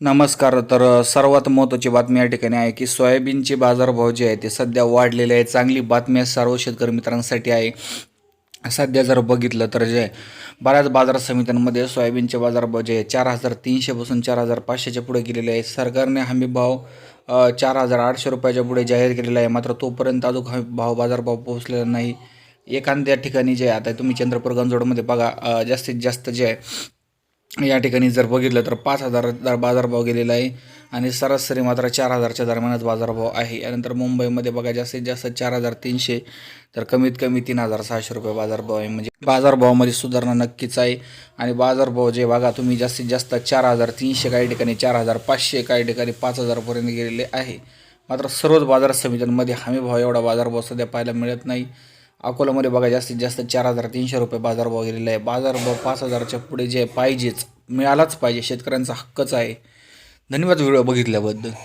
नमस्कार तर सर्वात महत्त्वाची बातमी या ठिकाणी आहे की सोयाबीनचे बाजारभाव जे आहे ते सध्या वाढलेले आहे चांगली बातमी सर्व शेतकरी मित्रांसाठी आहे. सध्या जर बघितलं तर जे बऱ्याच बाजार समित्यांमध्ये सोयाबीनचे बाजारभाव जे आहे चार हजार तीनशेपासून चार हजार पाचशेच्या पुढे गेलेले आहे सरकारने हमी भाव चार हजार आठशे रुपयाच्या पुढे जाहीर केलेला आहे. मात्र तोपर्यंत अजून हमी भाव बाजारभाव पोहोचलेला नाही. एखाद्या ठिकाणी जे आता तुम्ही चंद्रपूर गंजोडमध्ये बघा जास्तीत जास्त जे आहे या ठिकाणी जर बघितलं तर पाच हजार दर बाजारभाव गेलेला आहे आणि सरासरी मात्र चार हजारच्या दरम्यानच बाजारभाव आहे. यानंतर मुंबईमध्ये बघा जास्तीत जास्त चार हजार तीनशे तर कमीत कमी तीन हजार सहाशे रुपये बाजारभाव आहे. म्हणजे बाजारभावामध्ये सुधारणा नक्कीच आहे. आणि बाजारभाव जे बघा तुम्ही जास्तीत जास्त चार हजार तीनशे काही ठिकाणी चार हजार पाचशे काही ठिकाणी पाच हजारपर्यंत गेलेले आहे. मात्र सर्वच बाजार समित्यांमध्ये हमीभाव एवढा बाजारभाव सध्या पाहायला मिळत नाही. अकोलामध्ये बघा जास्तीत जास्त चार हजार तीनशे रुपये बाजारभाव गेलेला आहे. बाजारभाव पाच हजाराच्या पुढे जे पाहिजेच मिळालाच पाहिजे. शेतकऱ्यांचा हक्कच आहे. धन्यवाद व्हिडिओ बघितल्याबद्दल.